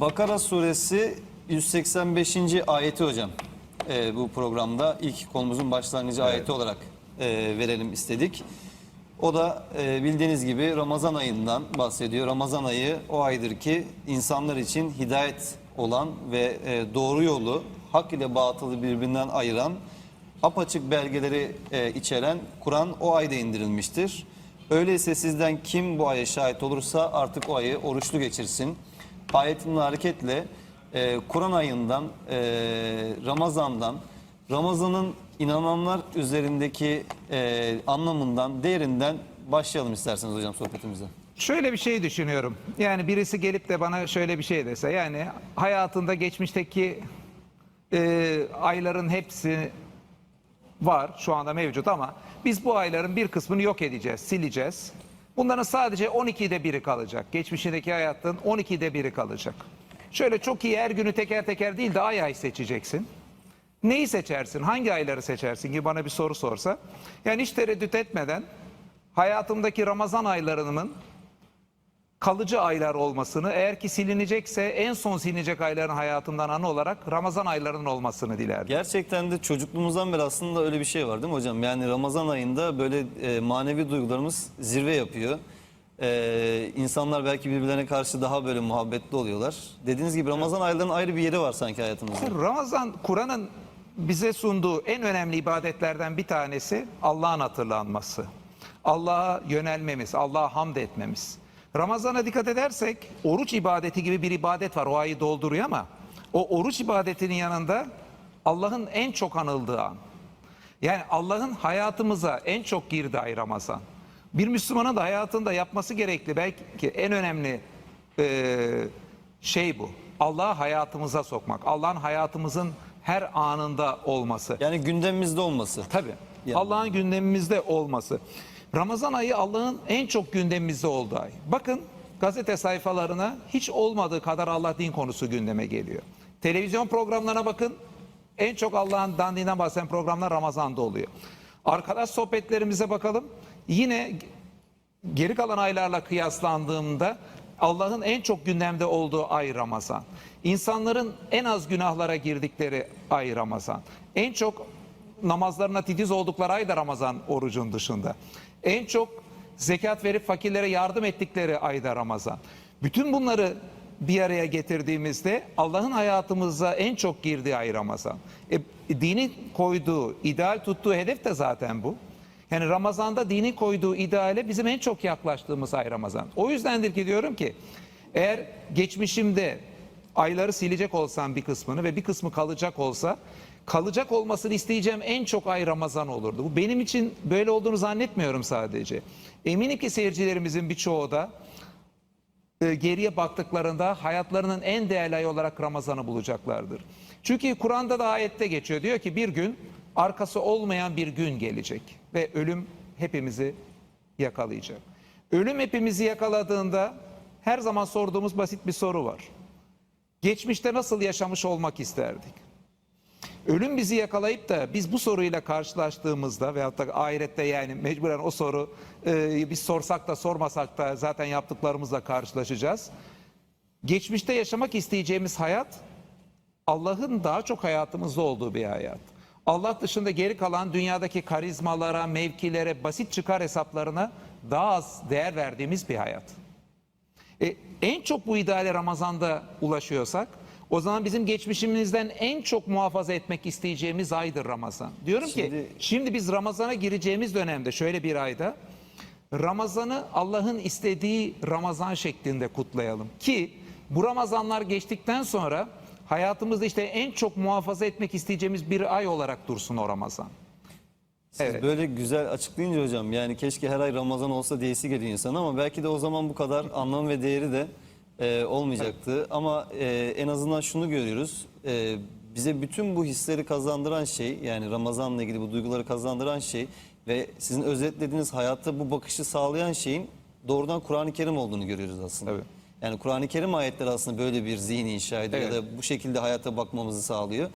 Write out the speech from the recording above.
Bakara suresi 185. ayeti hocam. Ee, bu programda ilk konumuzun başlangıcı ayeti olarak e, verelim istedik. O da e, bildiğiniz gibi Ramazan ayından bahsediyor. Ramazan ayı o aydır ki insanlar için hidayet olan ve e, doğru yolu hak ile batılı birbirinden ayıran apaçık belgeleri e, içeren Kur'an o ayda indirilmiştir. Öyleyse sizden kim bu aya şahit olursa artık o ayı oruçlu geçirsin. Ayetin hareketle e, Kur'an ayından, e, Ramazan'dan, Ramazan'ın inananlar üzerindeki e, anlamından, değerinden başlayalım isterseniz hocam sohbetimize. Şöyle bir şey düşünüyorum. Yani birisi gelip de bana şöyle bir şey dese yani hayatında geçmişteki e, ayların hepsi var şu anda mevcut ama biz bu ayların bir kısmını yok edeceğiz, sileceğiz. Bunların sadece 12'de biri kalacak. Geçmişindeki hayatın 12'de biri kalacak. Şöyle çok iyi her günü teker teker değil de ay ay seçeceksin. Neyi seçersin? Hangi ayları seçersin gibi bana bir soru sorsa. Yani hiç tereddüt etmeden hayatımdaki Ramazan aylarının kalıcı aylar olmasını eğer ki silinecekse en son silinecek ayların hayatımdan anı olarak Ramazan aylarının olmasını dilerdim. Gerçekten de çocukluğumuzdan beri aslında öyle bir şey var değil mi hocam? Yani Ramazan ayında böyle e, manevi duygularımız zirve yapıyor. E, insanlar belki birbirlerine karşı daha böyle muhabbetli oluyorlar. Dediğiniz gibi Ramazan aylarının ayrı bir yeri var sanki hayatımızda. Ramazan Kur'an'ın bize sunduğu en önemli ibadetlerden bir tanesi Allah'ın hatırlanması. Allah'a yönelmemiz, Allah'a hamd etmemiz. Ramazana dikkat edersek oruç ibadeti gibi bir ibadet var. O ayı dolduruyor ama o oruç ibadetinin yanında Allah'ın en çok anıldığı an. Yani Allah'ın hayatımıza en çok girdiği ay Ramazan. Bir Müslümanın da hayatında yapması gerekli belki en önemli e, şey bu. Allah'ı hayatımıza sokmak. Allah'ın hayatımızın her anında olması. Yani gündemimizde olması. Tabii. Yani. Allah'ın gündemimizde olması. Ramazan ayı Allah'ın en çok gündemimizde olduğu ay. Bakın gazete sayfalarına hiç olmadığı kadar Allah din konusu gündeme geliyor. Televizyon programlarına bakın. En çok Allah'ın dandiğinden bahseden programlar Ramazan'da oluyor. Arkadaş sohbetlerimize bakalım. Yine geri kalan aylarla kıyaslandığımda Allah'ın en çok gündemde olduğu ay Ramazan. İnsanların en az günahlara girdikleri ay Ramazan. En çok namazlarına titiz oldukları ay da Ramazan orucun dışında. En çok zekat verip fakirlere yardım ettikleri ay da Ramazan. Bütün bunları bir araya getirdiğimizde Allah'ın hayatımıza en çok girdiği ay Ramazan. E, dinin koyduğu, ideal tuttuğu hedef de zaten bu. Yani Ramazan'da dinin koyduğu ideale bizim en çok yaklaştığımız ay Ramazan. O yüzdendir ki diyorum ki eğer geçmişimde ayları silecek olsam bir kısmını ve bir kısmı kalacak olsa kalacak olmasını isteyeceğim en çok ay Ramazan olurdu. Bu benim için böyle olduğunu zannetmiyorum sadece. Eminim ki seyircilerimizin birçoğu da e, geriye baktıklarında hayatlarının en değerli ayı olarak Ramazan'ı bulacaklardır. Çünkü Kur'an'da da ayette geçiyor. Diyor ki bir gün arkası olmayan bir gün gelecek ve ölüm hepimizi yakalayacak. Ölüm hepimizi yakaladığında her zaman sorduğumuz basit bir soru var. Geçmişte nasıl yaşamış olmak isterdik? Ölüm bizi yakalayıp da biz bu soruyla karşılaştığımızda veyahut da ahirette yani mecburen o soru e, biz sorsak da sormasak da zaten yaptıklarımızla karşılaşacağız. Geçmişte yaşamak isteyeceğimiz hayat Allah'ın daha çok hayatımızda olduğu bir hayat. Allah dışında geri kalan dünyadaki karizmalara, mevkilere, basit çıkar hesaplarına daha az değer verdiğimiz bir hayat. E, en çok bu ideale Ramazan'da ulaşıyorsak o zaman bizim geçmişimizden en çok muhafaza etmek isteyeceğimiz aydır Ramazan. Diyorum ki Şimdi- şimdi biz Ramazan'a gireceğimiz dönemde şöyle bir ayda Ramazan'ı Allah'ın istediği Ramazan şeklinde kutlayalım. Ki bu Ramazanlar geçtikten sonra hayatımızda işte en çok muhafaza etmek isteyeceğimiz bir ay olarak dursun o Ramazan. Siz Evet. böyle güzel açıklayınca hocam yani keşke her ay Ramazan olsa diyesi geliyor insan ama belki de o zaman bu kadar anlam ve değeri de e, olmayacaktı. Ama e, en azından şunu görüyoruz. E, bize bütün bu hisleri kazandıran şey yani Ramazan'la ilgili bu duyguları kazandıran şey ve sizin özetlediğiniz hayatta bu bakışı sağlayan şeyin doğrudan Kur'an-ı Kerim olduğunu görüyoruz aslında. Evet. Yani Kur'an-ı Kerim ayetleri aslında böyle bir zihin inşa ediyor Evet. ya da bu şekilde hayata bakmamızı sağlıyor.